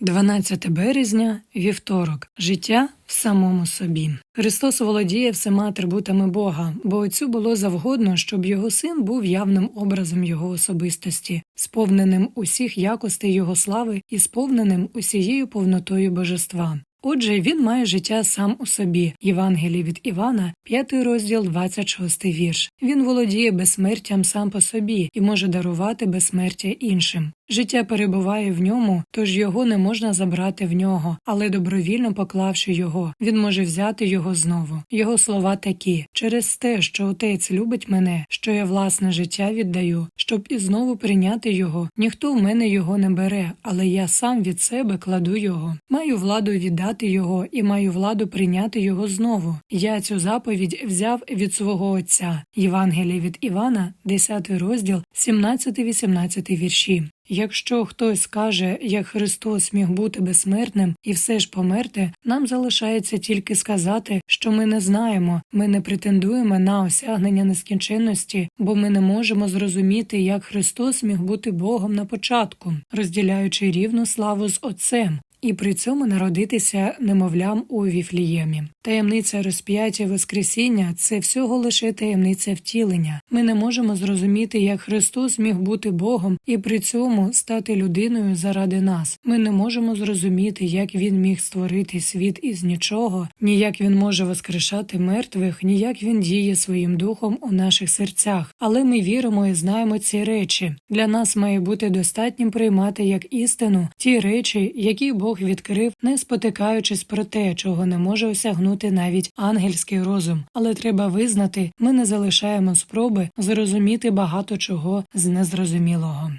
12 березня, вівторок. Життя в самому собі. Христос володіє всіма атрибутами Бога, бо отцю було завгодно, щоб його син був явним образом його особистості, сповненим усіх якостей його слави і сповненим усією повнотою божества. Отже, він має життя сам у собі. Євангеліє від Івана, 5 розділ, 26 вірш. Він володіє безсмертям сам по собі і може дарувати безсмертя іншим. Життя перебуває в ньому, тож його не можна забрати в нього, але добровільно поклавши його, він може взяти його знову. Його слова такі: через те, що отець любить мене, що я власне життя віддаю, щоб і знову прийняти його. Ніхто в мене його не бере, але я сам від себе кладу його. Маю владу віддати його і маю владу прийняти його знову. Я цю заповідь взяв від свого отця. Євангеліє від Івана, 10 розділ, 17-18 вірші. Якщо хтось скаже, як Христос міг бути безсмертним і все ж померти, нам залишається тільки сказати, що ми не знаємо, ми не претендуємо на осягнення нескінченності, бо ми не можемо зрозуміти, як Христос міг бути Богом на початку, розділяючи рівну славу з Отцем. І при цьому народитися немовлям у Віфліємі. Таємниця розп'яття Воскресіння це всього лише таємниця втілення. Ми не можемо зрозуміти, як Христос міг бути Богом і при цьому стати людиною заради нас. Ми не можемо зрозуміти, як він міг створити світ із нічого, ні як він може воскрешати мертвих, ні як він діє своїм духом у наших серцях. Але ми віримо і знаємо ці речі. Для нас має бути достатнім приймати як істину ті речі, які Бог відкрив, не спотикаючись про те, чого не може осягнути навіть ангельський розум. Але треба визнати, ми не залишаємо спроби зрозуміти багато чого з незрозумілого.